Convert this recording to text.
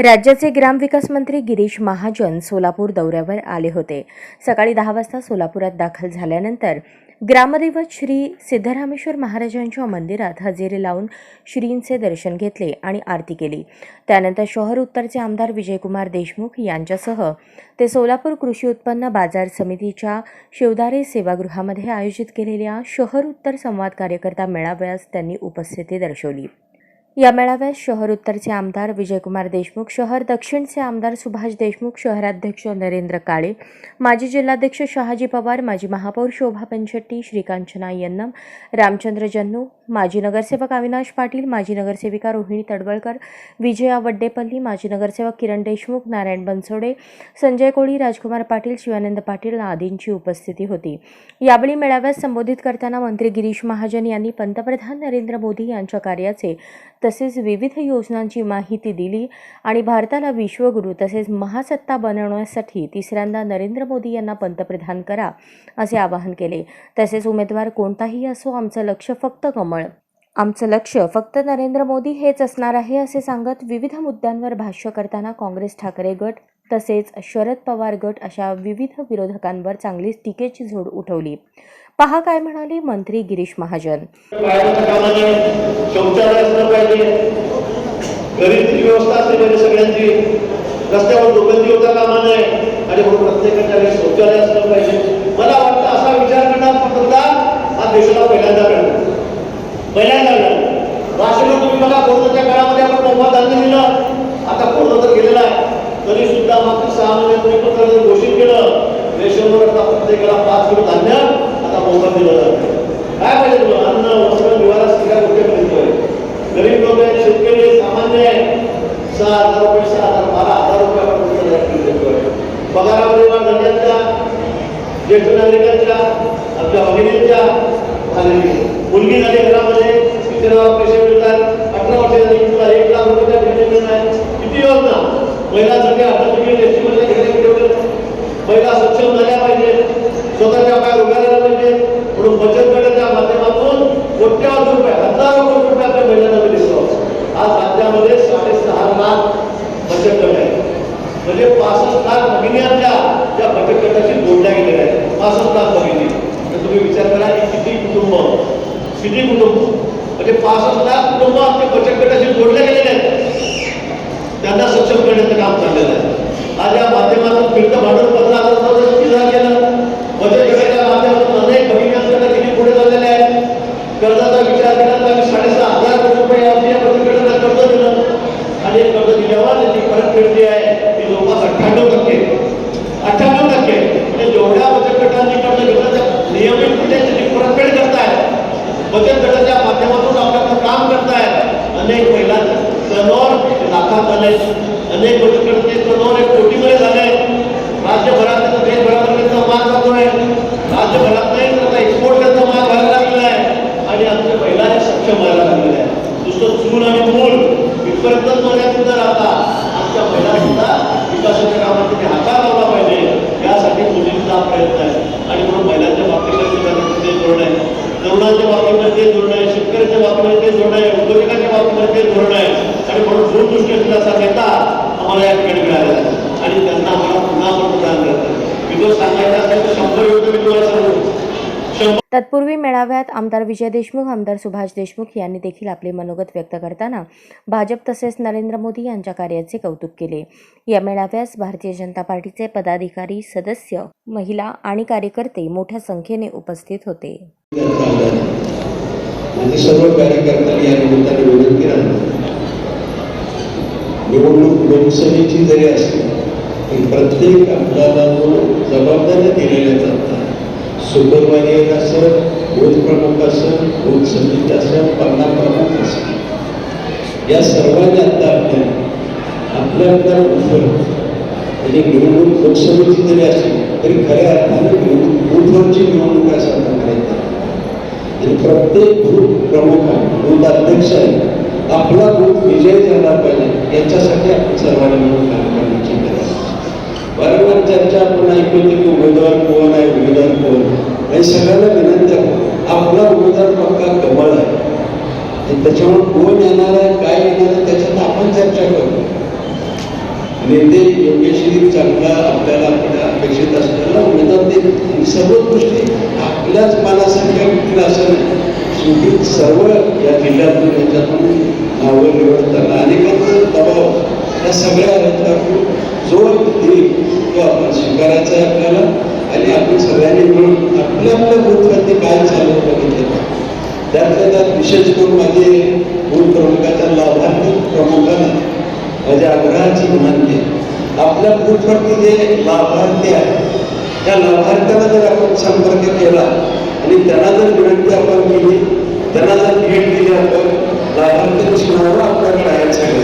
राज्याचे ग्रामविकास मंत्री गिरीश महाजन सोलापूर दौऱ्यावर आले होते. सकाळी दहा वाजता सोलापुरात दाखल झाल्यानंतर ग्रामदैवत श्री सिद्धरामेश्वर महाराजांच्या मंदिरात हजेरी लावून श्रींचे दर्शन घेतले आणि आरती केली. त्यानंतर शहर उत्तरचे आमदार विजयकुमार देशमुख यांच्यासह ते सोलापूर कृषी उत्पन्न बाजार समितीच्या शिवदारे सेवागृहामध्ये आयोजित केलेल्या शहर उत्तर संवाद कार्यकर्ता मेळाव्यास त्यांनी उपस्थिती दर्शवली. या मेळाव्यात शहर उत्तरचे आमदार विजयकुमार देशमुख शहर दक्षिणचे आमदार सुभाष देशमुख शहराध्यक्ष नरेंद्र काळे माजी जिल्हाध्यक्ष शहाजी पवार माजी महापौर शोभा पंचट्टी श्रीकांचना यन्नम रामचंद्र जन्नू माजी नगरसेवक अविनाश पाटील माजी नगरसेविका रोहिणी तडवळकर विजया वड्डेपल्ली माजी नगरसेवक किरण देशमुख नारायण बनसोडे संजय कोळी राजकुमार पाटील शिवानंद पाटील आदींची उपस्थिती होती. यावेळी मेळाव्यात संबोधित करताना मंत्री गिरीश महाजन यांनी पंतप्रधान नरेंद्र मोदी यांच्या कार्याचे तसेच विविध योजनांची माहिती दिली आणि भारताला विश्वगुरू तसेच महासत्ता बनवण्यासाठी तिसऱ्यांदा नरेंद्र मोदी यांना पंतप्रधान करा असे आवाहन केले. तसेच उमेदवार कोणताही असो आमचं लक्ष फक्त कमळ आमचं लक्ष फक्त नरेंद्र मोदी हेच असणार आहे असे सांगत विविध मुद्द्यांवर भाष्य करताना काँग्रेस ठाकरे गट तसेच शरद पवार गट अशा विविध विरोधकांवर चांगलीच टीकेची झोड उठवली. पहा काय म्हणाले मंत्री गिरीश महाजन. रस्त्यावर आणि प्रत्येकाच्या शौचालय असलं पाहिजे. कोरोनाच्या काळामध्ये आपण मोफत धान्य दिलं. आता कोरोना तर गेलेला आहे. तरी सुद्धा मागच्या सहा महिन्यात तुम्ही पंतप्रधान घोषित केलं. रेशनवर आता प्रत्येकाला पाच किलो धान्य आता मोफत दिलं जातं. काय पाहिजे तुला? अन्न वस्त्र निवारा सगळ्या गोष्टी मिळतोय गरीब लोक आहेत शेतकरी सामान्य आहे सहा हजार रुपये सहा हजार बारा हजार रुपये आपण देतोय पगारामध्ये वाढ झाल्याच्या ज्येष्ठ नागरिकांच्या आपल्या भगिनींच्या झालेली मुलगी झाली घरामध्ये तिथे पैसे मिळतात. तुला एक लाख रुपये किती योजना महिलांसाठी अर्थसंकल्प एसटी मध्ये घेण्यात ठेवलं महिला सक्षम झाल्या पाहिजे. स्वतःच्या पाय उभ्या राहिल्या पाहिजे. म्हणून बचत गटाच्या माध्यमातून कोट्यावधी रुपये हजारो कोटी रुपये आपल्या महिलांना दिसतो आज राज्यामध्ये साडेसहा लाख बचत गट आहे म्हणजे पासष्ट लाख भगिनीच्या त्या बचत गटाशी जोडल्या गेलेल्या आहेत. पासष्ट लाख भगिनी तर तुम्ही विचार करा की किती कुटुंब? किती कुटुंब? म्हणजे पासष्ट लाख कुटुंब आमच्या बचत गटाशी जोडले गेलेले आहेत. त्यांना सक्षम करण्यात काम चाललेलं आहे आज या माध्यमातून फिरतं भांडवल पंधरा हजार रुपये सुविधा केलं बचत गटाच्या माध्यमातून अनेक भगिनी असताना किती पुढे चाललेले आहेत कर्जाचा विचार केला तर आम्ही साडेसहा हजार कोटी रुपये या या बचत गटाला कर्ज दिलं आणि हे कर्ज दिल्यावर त्याची परतफेड जी आहे ती जवळपास अठ्ठ्याण्णव टक्के अठ्ठ्याण्णव टक्के म्हणजे जेवढ्या बचत गटांनी कर्ज घेतलं त्या नियमितपणे त्याची परतफेड करतायत बचत गटाच्या माध्यमातून आपल्याकडे काम करतायत अनेक महिला टर्नओव्हर लाखात झाले अनेक बचत गटाचे टर्नओव्हर एक कोटीमध्ये झाले राज्यभरात त्याचा देशभरामध्ये त्याचा माल जातोय राज्यभरात नाही तर आता एक्सपोर्ट त्याचा माल व्हायला लागलेला आहे आणि आमच्या महिलांनी सक्षम व्हायला लागलेलं आहे. नुसतं चूल आणि मूल विपर्यंत मर्यादित सुद्धा राहता. आमच्या महिला सुद्धा विकासाच्या कामासाठी तिथे लावला पाहिजे. यासाठी मुलींचा प्रयत्न आहे. आणि म्हणून महिलांच्या बाबतीमध्ये ते धोरण आहे. तरुणांच्या बाबतीमध्ये ते धोरण आहे. शेतकऱ्याच्या बाबतीमध्ये ते धोरण आहे. उद्योजकांच्या बाबतीमध्ये ते धोरण आहे. आणि म्हणून दूरदृष्टी असलेला असा नेता आम्हाला या ठिकाणी मिळालेला आहे. आणि त्यांना आम्हाला पुन्हा पंतप्रधान करतात मी तो सांगायचा असेल तर शंभर योजना मी तुम्हाला सांगू. शंभर तत्पूर्वी मेळाव्यात आमदार विजय देशमुख आमदार सुभाष देशमुख यांनी देखील आपले मनोगत व्यक्त करताना भाजप तसेच नरेंद्र मोदी यांच्या कार्याचे कौतुक केले. या मेळाव्यास भारतीय जनता पार्टीचे पदाधिकारी सदस्य महिला आणि कार्यकर्ते मोठ्या संख्येने उपस्थित होते. निवडणूक लोकसभेची जरी असली तरी प्रत्येक आपल्याला जबाबदाऱ्या दिलेल्या जातात सुपरवायझर असेल बूथ प्रमुख असेल बूथ समिती असेल पन्ना प्रमुख असेल या सर्वांनी आता आपल्याला आपल्या आपल्या बूथवर म्हणजे निवडणूक लोकसभेची जरी असली तरी खऱ्या अर्थाने निवडणूक बूथवरची निवडणूक असं आपण करायचं आणि म्हणजे प्रत्येक बूथ प्रमुखाने बूथ अध्यक्षाने आपला बूथ विजय झाला पाहिजे याच्यासाठी आपण सर्वांनी मिळून काम करण्याची गरज वारंवार चर्चा आपण ऐकू की उमेदवार कोण आहे आणि सगळ्यांना विनंती आहे. आपला उमेदवार पक्का कमळ आहे. आणि त्याच्यामुळे कोण येणार आहे काय येणार आहे त्याच्यात आपण चर्चा करू. नेते योग्यशीर चांगला आपल्याला आपल्या अपेक्षित असलेला उमेदवार देईल सर्व गोष्टी आपल्याच मनासारख्या होतील असं नाही. शेवटी सर्व या जिल्ह्यातून याच्यातून नावं निवडताना अनेकांचा दबाव या सगळ्या ह्याच्यातून जो येईल तो आपण स्वीकारायचा आहे आपल्याला. आणि आपण सगळ्यांनी मिळून आपल्या आपल्या बूथवरती काय चालू बघितलं. त्यातल्या त्यात विशेष करून माझे बूथ प्रमुखाच्या लाभार्थी प्रमुखांना माझ्या आग्रहाची विनंती आपल्या बूथवरती जे लाभार्थी आहेत त्या लाभार्थ्यांना जर आपण संपर्क केला आणि त्यांना जर विनंती आपण केली त्यांना जर भेट दिली आपण लाभार्थ्यांची नावं आपल्याकडे आहेत सगळे.